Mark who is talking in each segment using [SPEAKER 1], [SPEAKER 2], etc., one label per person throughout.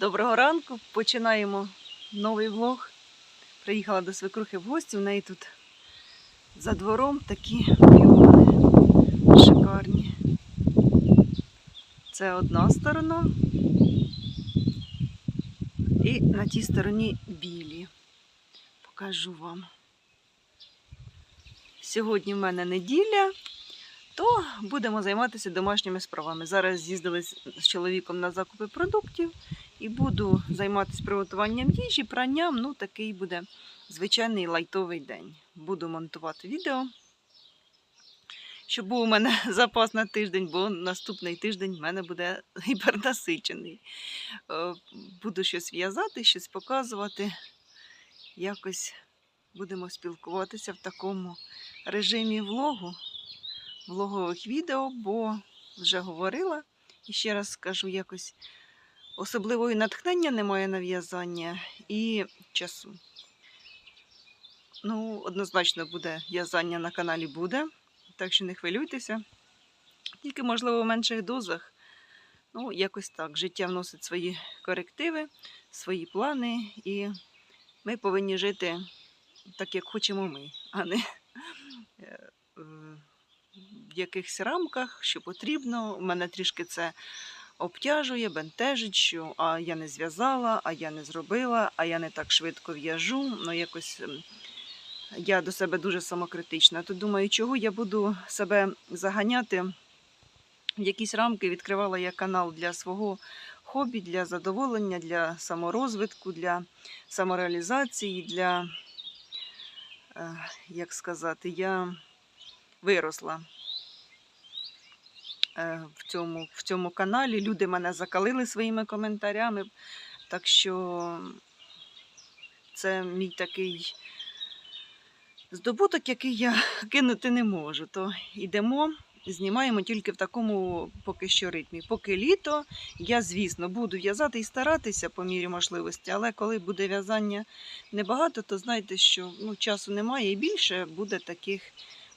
[SPEAKER 1] Доброго ранку. Починаємо новий влог. Приїхала до свекрухи в гості. В неї тут за двором такі піони шикарні. Це одна сторона. І на тій стороні білі. Покажу вам. Сьогодні в мене неділя, то будемо займатися домашніми справами. Зараз з'їздили з чоловіком на закупи продуктів і буду займатися приготуванням їжі, пранням. Ну, такий буде звичайний лайтовий день. Буду монтувати відео, щоб був у мене запас на тиждень, бо наступний тиждень в мене буде гіпернасичений. Е, Буду щось в'язати, щось показувати. Якось будемо спілкуватися в такому режимі влогу, влогових відео, бо вже говорила і ще раз скажу, якось особливої натхнення немає на в'язання і часу. Ну, однозначно буде в'язання на каналі буде, так що не хвилюйтеся. Тільки, можливо, в менших дозах. Ну, якось так. Життя вносить свої корективи, свої плани, і ми повинні жити так, як хочемо ми, а не е, в якихось рамках, що потрібно. У мене трішки це обтяжує, бентежить, що а я не зв'язала, а я не зробила, а я не так швидко в'яжу. Ну, якось ем, я до себе дуже самокритична. То думаю, чого я буду себе заганяти в якісь рамки, відкривала я канал для свого хобі, для задоволення, для саморозвитку, для самореалізації, для, е, як сказати, я виросла в цьому, в цьому каналі. Люди мене закалили своїми коментарями. Так що це мій такий здобуток, який я кинути не можу. То йдемо, знімаємо тільки в такому поки що ритмі. Поки літо, я, звісно, буду в'язати і старатися по мірі можливості, але коли буде в'язання небагато, то знайте, що ну, часу немає і більше буде таких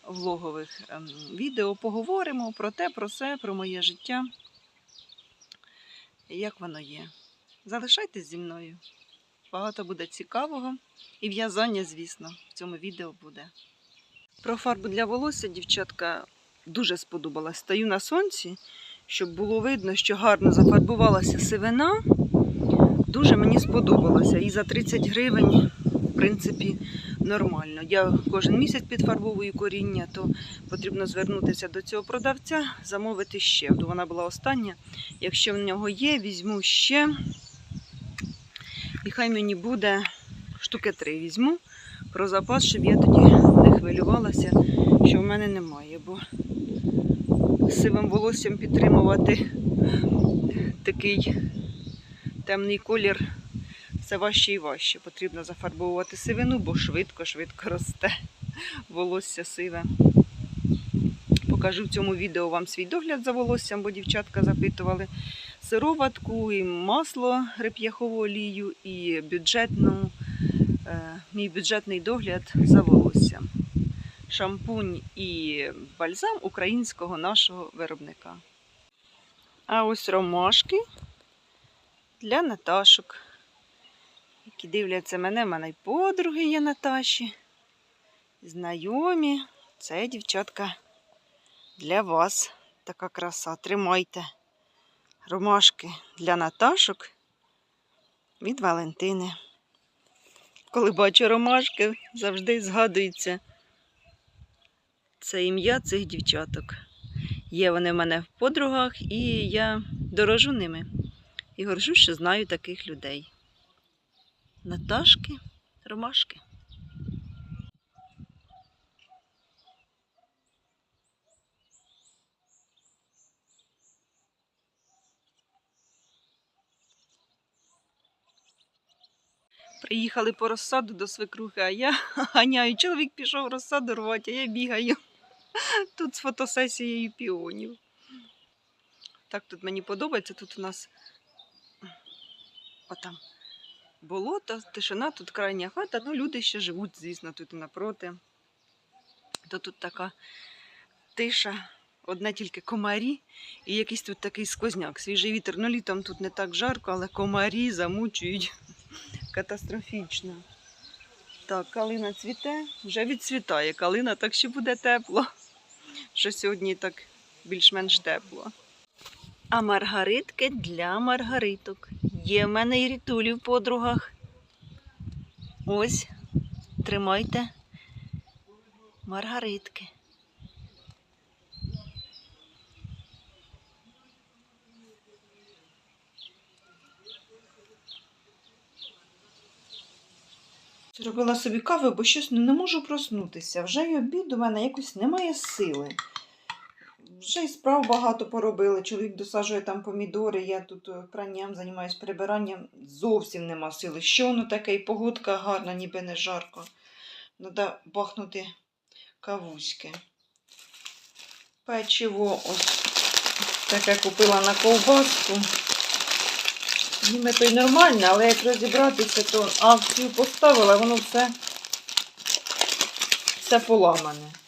[SPEAKER 1] влогових ем, відео. Поговоримо про те, про все, про моє життя, як воно є. Залишайтесь зі мною. Багато буде цікавого. І в'язання, звісно, в цьому відео буде. Про фарбу для волосся, дівчатка, дуже сподобалась. Стою на сонці, щоб було видно, що гарно зафарбувалася сивина. Дуже мені сподобалося. І за 30 гривень, в принципі, нормально. Я кожен місяць підфарбовую коріння, то потрібно звернутися до цього продавця, замовити ще. Вона була остання. Якщо в нього є, візьму ще. І хай мені буде штуки три візьму про запас, щоб я тоді не хвилювалася, що в мене немає. Бо сивим волоссям підтримувати такий темний колір все важче і важче. Потрібно зафарбовувати сивину, бо швидко-швидко росте волосся сиве. Покажу в цьому відео вам свій догляд за волоссям, бо дівчатка запитували сироватку, і масло реп'яхову олію, і бюджетну, е, мій бюджетний догляд за волоссям. Шампунь і бальзам українського нашого виробника. А ось ромашки для Наташок, які дивляться мене, в мене й подруги є Наташі. Знайомі. Це дівчатка для вас. Така краса. Тримайте ромашки для Наташок від Валентини. Коли бачу ромашки, завжди згадується це ім'я цих дівчаток. Є вони в мене в подругах, і я дорожу ними. І горжу, що знаю таких людей. Наташки, ромашки. Приїхали по розсаду до свекрухи, а я ганяю. Чоловік пішов розсаду рвати, а я бігаю тут з фотосесією піонів. Так тут мені подобається. Тут у нас отам болото, тишина, тут крайня хата. Ну, люди ще живуть, звісно, тут напроти. То тут така тиша, одне тільки комарі і якийсь тут такий сквозняк, свіжий вітер. Ну, літом тут не так жарко, але комарі замучують катастрофічно. Так, калина цвіте, вже відцвітає калина, так що буде тепло. Що сьогодні так більш-менш тепло. А маргаритки для маргариток. Є в мене і рітулі в подругах. Ось, тримайте. Маргаритки. Зробила собі кави, бо щось не можу проснутися. Вже й обід у мене якось немає сили. Вже й справ багато поробили. Чоловік досаджує там помідори, я тут е, пранням займаюся прибиранням. Зовсім нема сили. Що воно таке? І погодка гарна, ніби не жарко. Треба бахнути кавуськи. Печиво ось таке купила на ковбаску. Ніби то й нормальне, але як розібратися, то акцію поставила, воно все, все поламане.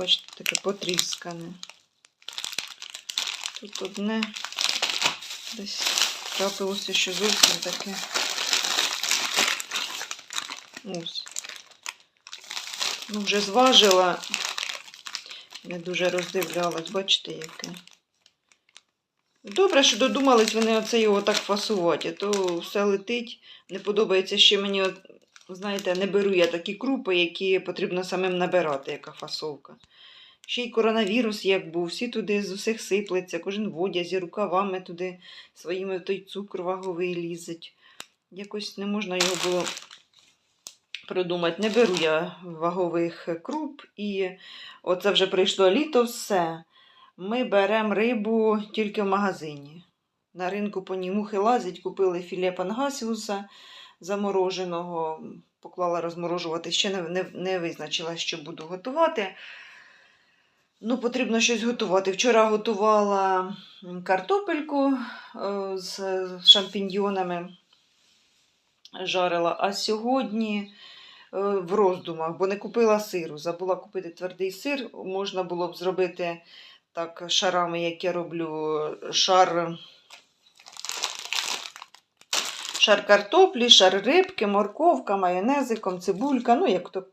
[SPEAKER 1] Бачите, таке потріскане. Тут одне десь трапилося, що зовсім таке. Ось. Ну, вже зважила, не дуже роздивлялась, бачите, яке. Добре, що додумались вони оце його так фасувати, а то все летить. Не подобається ще мені, знаєте, не беру я такі крупи, які потрібно самим набирати, яка фасовка. Ще й коронавірус як був, всі туди з усіх сиплеться, кожен в одязі, рукавами туди своїми той цукор ваговий лізить. Якось не можна його було придумати. Не беру я вагових круп, і оце вже прийшло літо, все. Ми беремо рибу тільки в магазині. На ринку по ній мухи лазять, купили філе пангасіуса замороженого, поклала розморожувати. Ще не, не, не визначила, що буду готувати. Ну, потрібно щось готувати. Вчора готувала картопельку е, з шампіньйонами, жарила, а сьогодні е, в роздумах, бо не купила сиру. Забула купити твердий сир. Можна було б зробити так шарами, як я роблю, шар, шар картоплі, шар рибки, морковка, майонезиком, цибулька, ну, як то,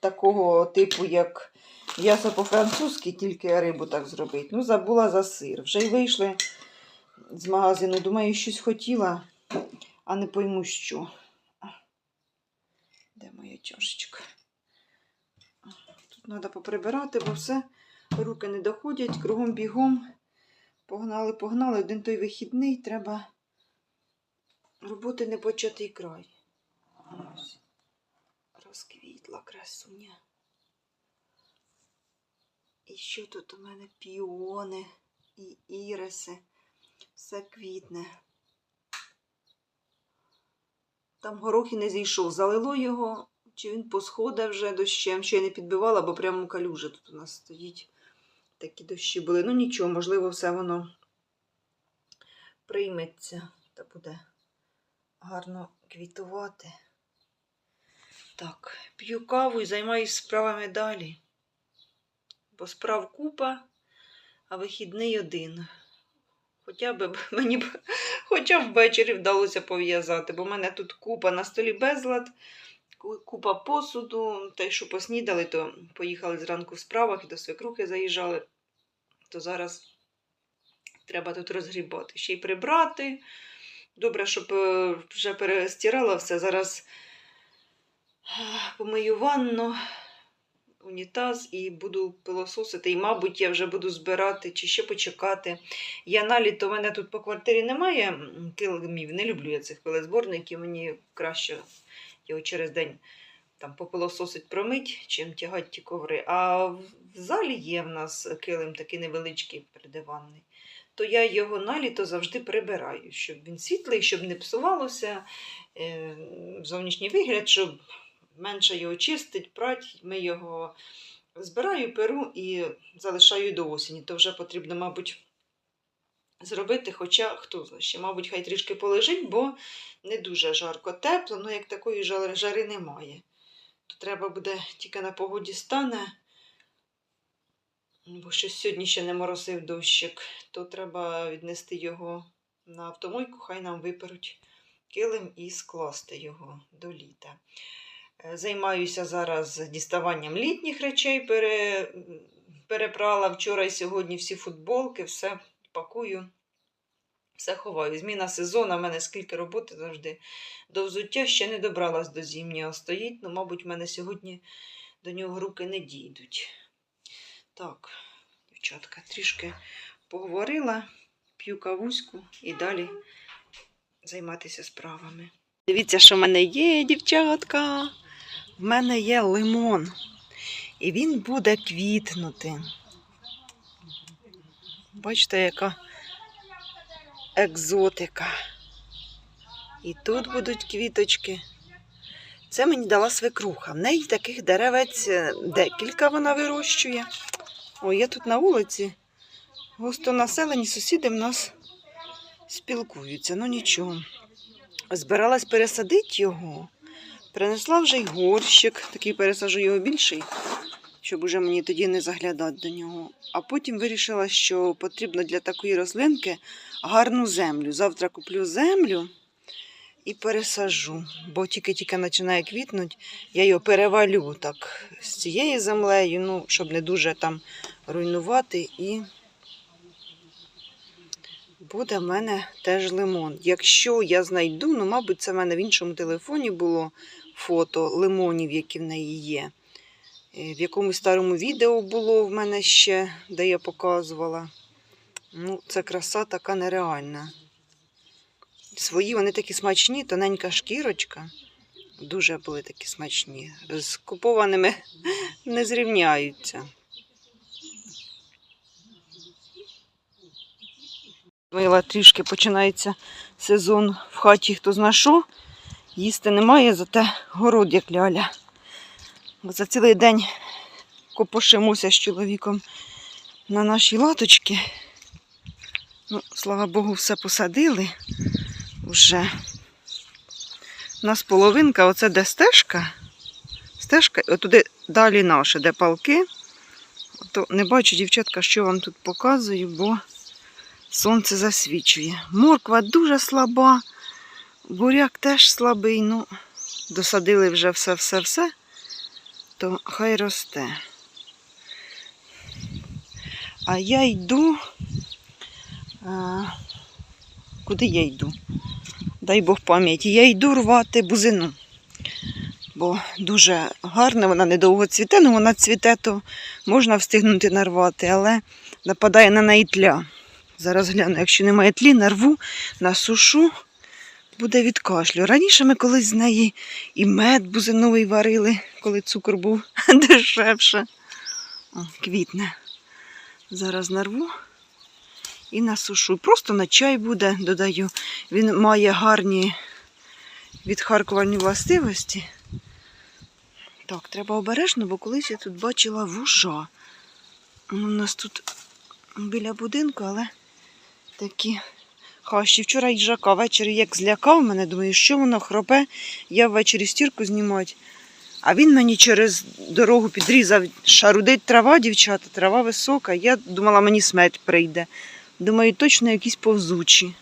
[SPEAKER 1] такого типу, як м'ясо по-французьки, тільки рибу так зробити. Ну, забула за сир. Вже й вийшли з магазину. Думаю, щось хотіла, а не пойму що. Де моя чашечка? Тут треба поприбирати, бо все руки не доходять, кругом бігом. Погнали, погнали. Один той вихідний, треба роботи не початий край. Розквітла красуня. І що тут у мене піони і іриси. Все квітне. Там горох і не зійшов. Залило його, чи він посходив вже дощем, ще я не підбивала, бо прямо калюжа тут у нас стоїть. Такі дощі були. Ну нічого, можливо, все воно прийметься та буде гарно квітувати. Так, п'ю каву і займаюся справами далі. Бо справ купа, а вихідний один. Хоча б мені б хоча б ввечері вдалося пов'язати, бо в мене тут купа на столі безлад, купа посуду. Та й що поснідали, то поїхали зранку в справах і до свекрухи заїжджали. То зараз треба тут розгрібати. Ще й прибрати. Добре, щоб е, вже перестирала все. Зараз помию ванну, унітаз і буду пилососити. І, мабуть, я вже буду збирати чи ще почекати. Я на літо, у мене тут по квартирі немає килимів. Не люблю я цих пилезборників. Мені краще його через день там попилососить промить, чим тягати ті коври. А в залі є в нас килим такий невеличкий придиванний. То я його на літо завжди прибираю, щоб він світлий, щоб не псувалося е, зовнішній вигляд, щоб менше його чистить, прать. Ми його збираю, перу і залишаю до осені. То вже потрібно, мабуть, зробити, хоча хто знає, ще, мабуть, хай трішки полежить, бо не дуже жарко. Тепло, ну як такої жари немає. то треба буде тільки на погоді стане. Бо щось сьогодні ще не моросив дощик, то треба віднести його на автомойку, хай нам виперуть килим і скласти його до літа. Займаюся зараз діставанням літніх речей. Пере... Перепрала вчора і сьогодні всі футболки, все пакую, все ховаю. Зміна сезону, в мене скільки роботи завжди. До взуття ще не добралась до зимнього. Стоїть, ну, мабуть, в мене сьогодні до нього руки не дійдуть. Так, дівчатка, трішки поговорила, п'ю кавуську і далі займатися справами. Дивіться, що в мене є, дівчатка. В мене є лимон. І він буде квітнути. Бачите, яка екзотика. І тут будуть квіточки. Це мені дала свекруха. В неї таких деревець е, декілька вона вирощує. Ой, я тут на вулиці. Густонаселені сусіди в нас спілкуються, ну нічого. Збиралась пересадити його. Принесла вже й горщик, такий пересажу його більший, щоб уже мені тоді не заглядати до нього. А потім вирішила, що потрібно для такої рослинки гарну землю. Завтра куплю землю і пересажу, бо тільки-тільки починає квітнути, я його перевалю так з цією землею, ну, щоб не дуже там руйнувати. І буде в мене теж лимон. Якщо я знайду, ну, мабуть, це в мене в іншому телефоні було фото лимонів, які в неї є. Е, В якомусь старому відео було в мене ще, де я показувала. Ну, це краса така нереальна. Свої вони такі смачні, тоненька шкірочка. Дуже були такі смачні. З купованими не зрівняються. Мила трішки починається сезон в хаті, хто зна що. Їсти немає, зате город як ляля. Бо за цілий день копошимося з чоловіком на наші латочки. Ну, слава Богу, все посадили вже. У нас половинка, оце де стежка. Стежка, отуди далі наше, де палки. То не бачу, дівчатка, що вам тут показую, бо сонце засвічує. Морква дуже слаба, буряк теж слабий. Ну, досадили вже все-все-все, то хай росте. А я йду. А, куди я йду? Дай Бог пам'яті. Я йду рвати бузину. Бо дуже гарна, вона недовго цвіте, ну вона цвіте, то можна встигнути нарвати, але нападає на неї тля. Зараз гляну, якщо немає тлі, нарву, насушу, буде від кашлю. Раніше ми колись з неї і мед бузиновий варили, коли цукор був дешевше. О, квітне. Зараз нарву і насушу. Просто на чай буде, додаю. Він має гарні відхаркувальні властивості. Так, треба обережно, бо колись я тут бачила вужа. Ну, У нас тут біля будинку, але такі хащі. Вчора їжака ввечері як злякав мене, думаю, що воно хропе, я ввечері стірку знімати. А він мені через дорогу підрізав, шарудить трава, дівчата, трава висока. Я думала, мені смерть прийде. Думаю, точно якісь повзучі.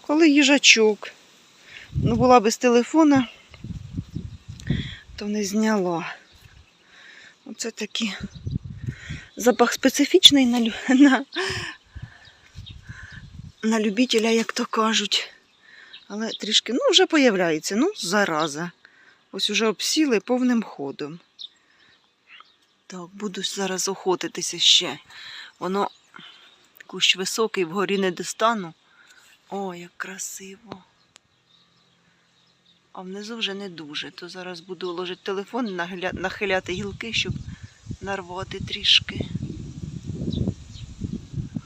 [SPEAKER 1] Коли їжачок. Ну, була без телефона, то не зняла. Оце такий запах специфічний на, на, на любителя, як то кажуть. Але трішки, ну, вже появляється. Ну, зараза. Ось уже обсіли повним ходом. Так, буду зараз охотитися ще. Воно кущ високий, вгорі не достану. О, як красиво. А внизу вже не дуже. То зараз буду ложити телефон, нахиляти гілки, щоб нарвати трішки.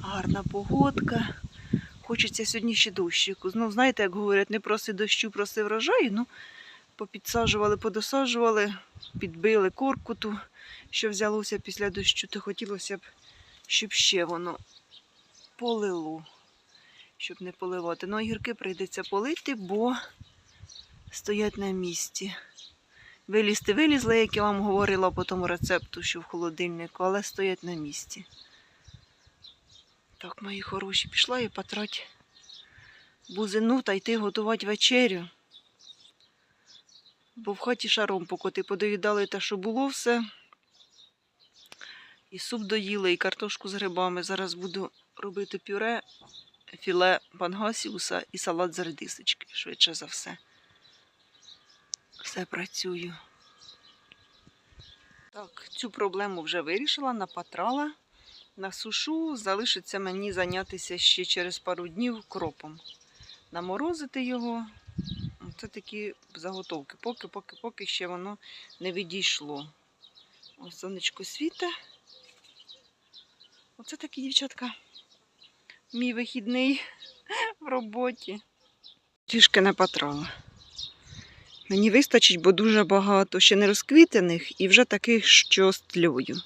[SPEAKER 1] Гарна погодка. Хочеться сьогодні ще дощику. Ну, знаєте, як говорять, не проси дощу, проси врожаю. Ну, попідсаджували, подосаджували, підбили корку ту, що взялося після дощу, то хотілося б, щоб ще воно полило, щоб не поливати. Ну, огірки прийдеться полити, бо стоять на місці. Вилізти вилізли, як я вам говорила по тому рецепту, що в холодильнику, але стоять на місці. Так, мої хороші, пішла я потрать бузину та йти готувати вечерю. Бо в хаті шаром покоти подоїдали те, що було все. І суп доїли, і картошку з грибами. Зараз буду робити пюре, філе пангасіуса і салат з редисочки, швидше за все. Все працюю. Так, цю проблему вже вирішила, напатрала, насушу, залишиться мені зайнятися ще через пару днів кропом. Наморозити його. Це такі заготовки. Поки, поки, ще воно не відійшло. Ось сонечко світе. Оце такі дівчатка. Мій вихідний в роботі. Трішки не потрала. Мені вистачить, бо дуже багато ще не розквітених і вже таких, що з тльою.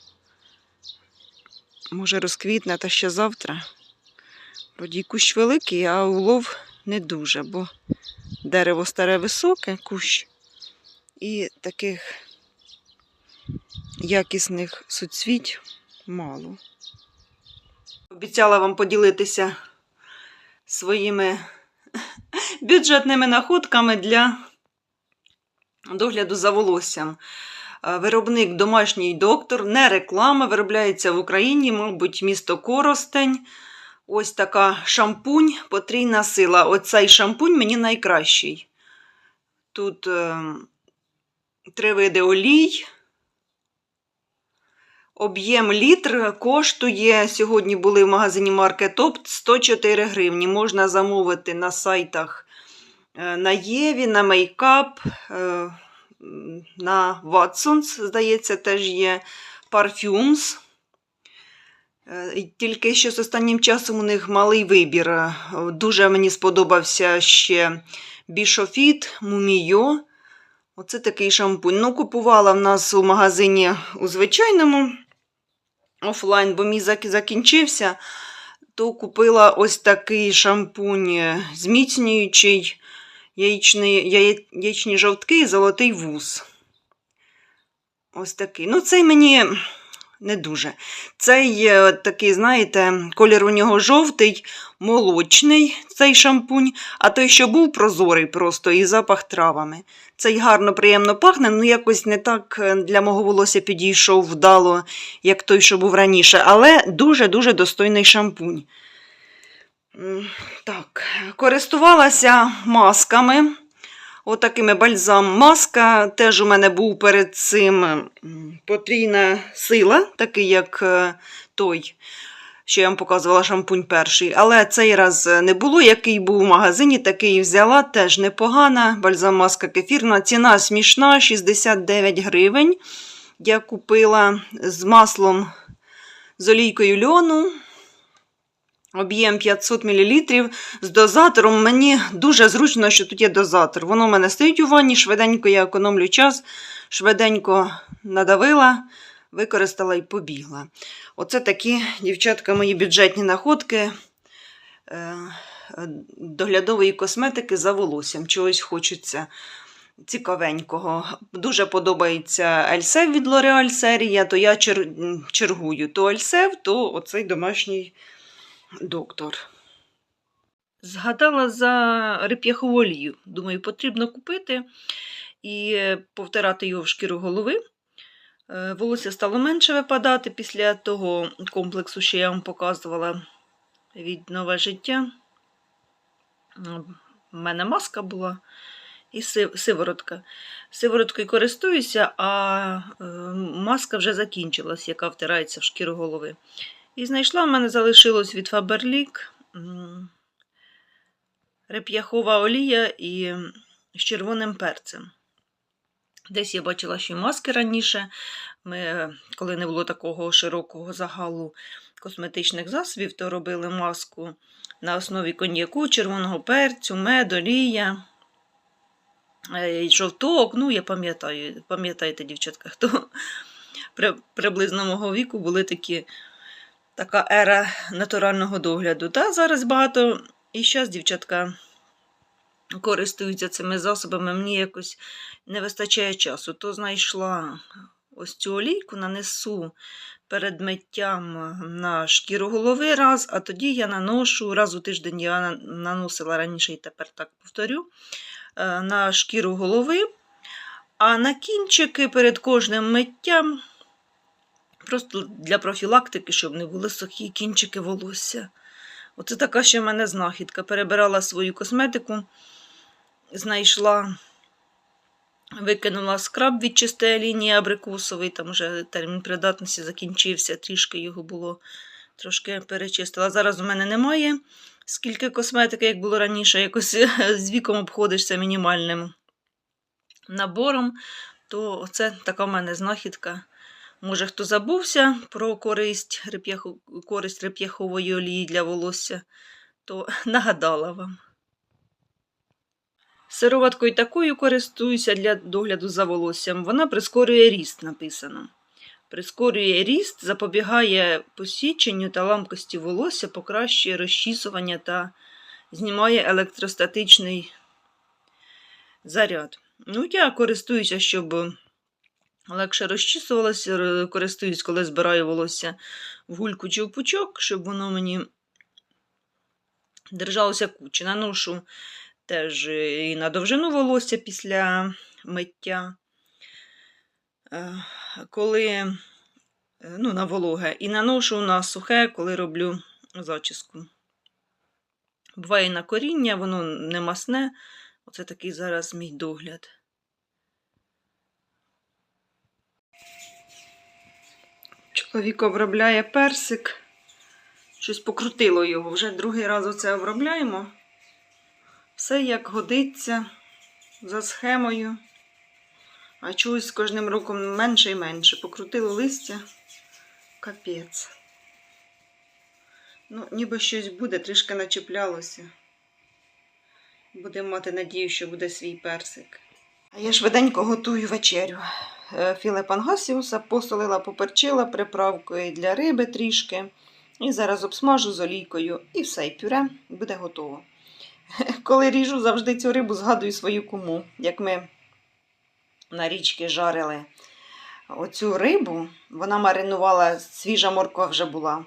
[SPEAKER 1] Може, розквітне та ще завтра. Вроді кущ великий, а улов не дуже, бо дерево старе високе, кущ, і таких якісних суцвіть мало. Обіцяла вам поділитися своїми бюджетними находками для догляду за волоссям. Е, Виробник домашній доктор, не реклама, виробляється в Україні, мабуть, місто Коростень. Ось така шампунь, потрійна сила. Оцей шампунь мені найкращий. Тут е, три види олій. Об'єм літр коштує, сьогодні були в магазині Market Opt 104 гривні. Можна замовити на сайтах е, на Єві, на Мейкап, е, на Watsons, здається, теж є Parfums. Е, Тільки що з останнім часом у них малий вибір. Е, Дуже мені сподобався ще Бішофіт, Мумійо. Оце такий шампунь. Ну, купувала в нас у магазині у звичайному офлайн, бо мій закінчився. То купила ось такий шампунь е, зміцнюючий яєчний, яє- яєчні жовтки і золотий вуз. Ось такий. Ну, цей мені не дуже. Цей е, такий, знаєте, колір у нього жовтий, молочний цей шампунь, а той, що був прозорий просто і запах травами. Цей гарно, приємно пахне, ну якось не так е, для мого волосся підійшов вдало, як той, що був раніше, але дуже-дуже достойний шампунь. Так, користувалася масками. Отакими бальзам маска. Теж у мене був перед цим потрійна сила, такий як е, той, що я вам показувала шампунь перший. Але цей раз не було, який був в магазині, такий взяла, теж непогана. Бальзам маска кефірна. Ціна смішна 69 гривень. Я купила з маслом з олійкою льону. Об'єм 500 мл з дозатором. Мені дуже зручно, що тут є дозатор. Воно в мене стоїть у ванні, швиденько я економлю час, швиденько надавила, використала і побігла. Оце такі, дівчатка, мої бюджетні находки е, доглядової косметики за волоссям. Чогось хочеться цікавенького. Дуже подобається Ельсев від L'Oreal серія, то я чергую то Ельсев, то оцей домашній доктор. Згадала за реп'яхову олію. Думаю, потрібно купити і повтирати його в шкіру голови. Е, Волосся стало менше випадати після того комплексу, що я вам показувала від нове життя. У мене маска була і сив- сиворотка. Сивороткою користуюся, а е, маска вже закінчилась, яка втирається в шкіру голови. І знайшла, в мене залишилось від Faberlic реп'яхова олія і з червоним перцем. Десь я бачила, що й маски раніше. Ми, коли не було такого широкого загалу косметичних засобів, то робили маску на основі коньяку, червоного перцю, мед, олія, е, і жовток. Ну, я пам'ятаю, пам'ятаєте, дівчатка, хто при, приблизно мого віку були такі така ера натурального догляду. Та зараз багато і зараз, дівчатка, користуються цими засобами, мені якось не вистачає часу. То знайшла ось цю олійку, нанесу перед миттям на шкіру голови раз, а тоді я наношу раз у тиждень я наносила раніше і тепер так повторю, е, на шкіру голови. А на кінчики перед кожним миттям, просто для профілактики, щоб не були сухі кінчики волосся. Оце така ще в мене знахідка. Перебирала свою косметику, знайшла, викинула скраб від чистої лінії абрикосовий, там вже термін придатності закінчився, трішки його було, трошки перечистила. Зараз у мене немає скільки косметики, як було раніше, якось з віком обходишся мінімальним набором, то це така в мене знахідка. Може, хто забувся про користь, реп'яху- користь реп'яхової олії для волосся, то нагадала вам. Сироваткою такою користуюся для догляду за волоссям. Вона прискорює ріст, написано. Прискорює ріст, запобігає посіченню та ламкості волосся, покращує розчісування та знімає електростатичний заряд. Ну, я користуюся, щоб легше розчісувалося, р- користуюсь, коли збираю волосся в гульку чи в пучок, щоб воно мені держалося кучі. Наношу теж і на довжину волосся після миття, е, коли е, ну, на вологе, і наношу на сухе, коли роблю зачіску. Буває на коріння, воно не масне. Оце такий зараз мій догляд. Чоловік обробляє персик. Щось покрутило його. Вже другий раз оце обробляємо. Все як годиться за схемою. А чогось з кожним роком менше і менше. Покрутило листя. Капець. Ну, ніби щось буде, трішки начеплялося. Будемо мати надію, що буде свій персик. А я швиденько готую вечерю. Е, Філе пангасіуса посолила, поперчила приправкою для риби трішки. І зараз обсмажу з олійкою і все, і пюре буде готово. Коли ріжу, завжди цю рибу згадую свою куму, як ми на річці жарили оцю рибу, вона маринувала, свіжа морква вже була.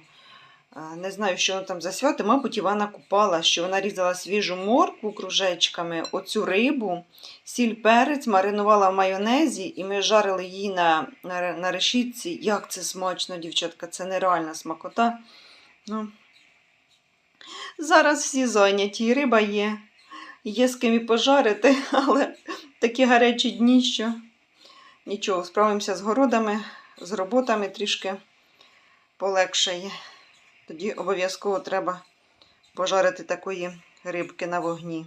[SPEAKER 1] Не знаю, що вона там за свято, мабуть, Івана купала, що вона різала свіжу моркву кружечками, оцю рибу, сіль перець, маринувала в майонезі, і ми жарили її на, на, на решітці. Як це смачно, дівчатка, це нереальна смакота. Ну, зараз всі зайняті, риба є. Є з ким і пожарити, але такі гарячі дні, що нічого, справимося з городами, з роботами трішки полегшає. Тоді обов'язково треба пожарити такої рибки на вогні,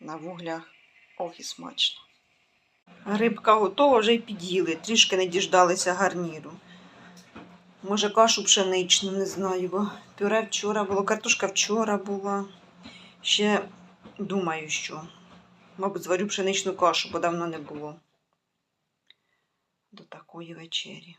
[SPEAKER 1] на вуглях. Ох і смачно. Рибка готова, вже й під'їли, трішки не діждалися гарніру. Може, кашу пшеничну, не знаю, бо пюре вчора було, картошка вчора була. Ще думаю, що. Мабуть, зварю пшеничну кашу, бо давно не було. До такої вечері.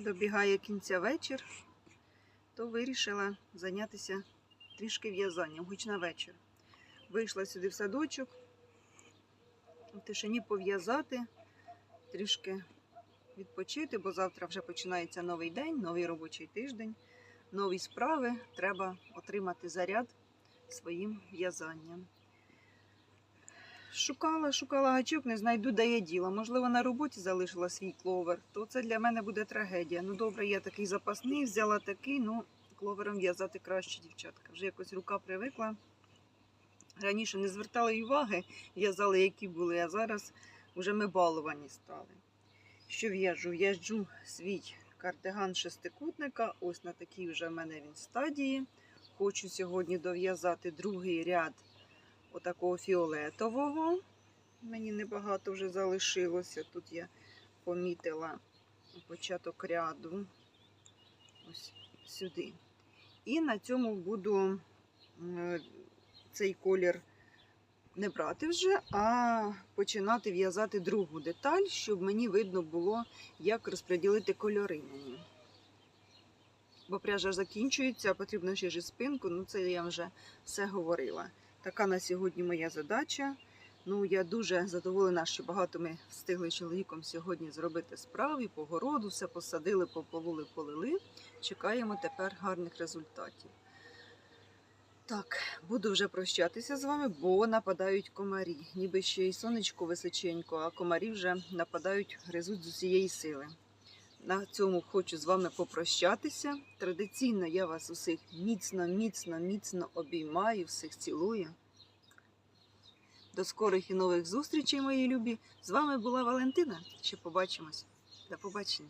[SPEAKER 1] Добігає кінця вечір, то вирішила зайнятися трішки в'язанням, хоч на вечір. Вийшла сюди в садочок, в тишині пов'язати, трішки відпочити, бо завтра вже починається новий день, новий робочий тиждень, нові справи. Треба отримати заряд своїм в'язанням. Шукала, шукала гачок, не знайду, де я діла. Можливо, на роботі залишила свій кловер, то це для мене буде трагедія. Ну, добре, я такий запасний, взяла такий, ну, кловером в'язати краще, дівчатка. Вже якось рука привикла. Раніше не звертали уваги, в'язали, які були, а зараз вже ми баловані стали. Що в'яжу? В'яжу свій кардиган шестикутника. Ось на такій вже в мене він стадії. Хочу сьогодні дов'язати другий ряд отакого фіолетового. Мені небагато вже залишилося. Тут я помітила початок ряду. Ось сюди. І на цьому буду цей колір не брати вже, а починати в'язати другу деталь, щоб мені видно було, як розподілити кольори мені. Бо пряжа закінчується, потрібно ще ж спинку, ну це я вже все говорила. Така на сьогодні моя задача. Ну, я дуже задоволена, що багато ми встигли чоловіком сьогодні зробити справ і по городу, все посадили, попололи, полили. Чекаємо тепер гарних результатів. Так, буду вже прощатися з вами, бо нападають комарі. Ніби ще й сонечко височенько, а комарі вже нападають, гризуть з усієї сили. На цьому хочу з вами попрощатися. Традиційно я вас усіх міцно, міцно, міцно обіймаю, всіх цілую. До скорих і нових зустрічей, мої любі. З вами була Валентина. Ще побачимось. До побачення.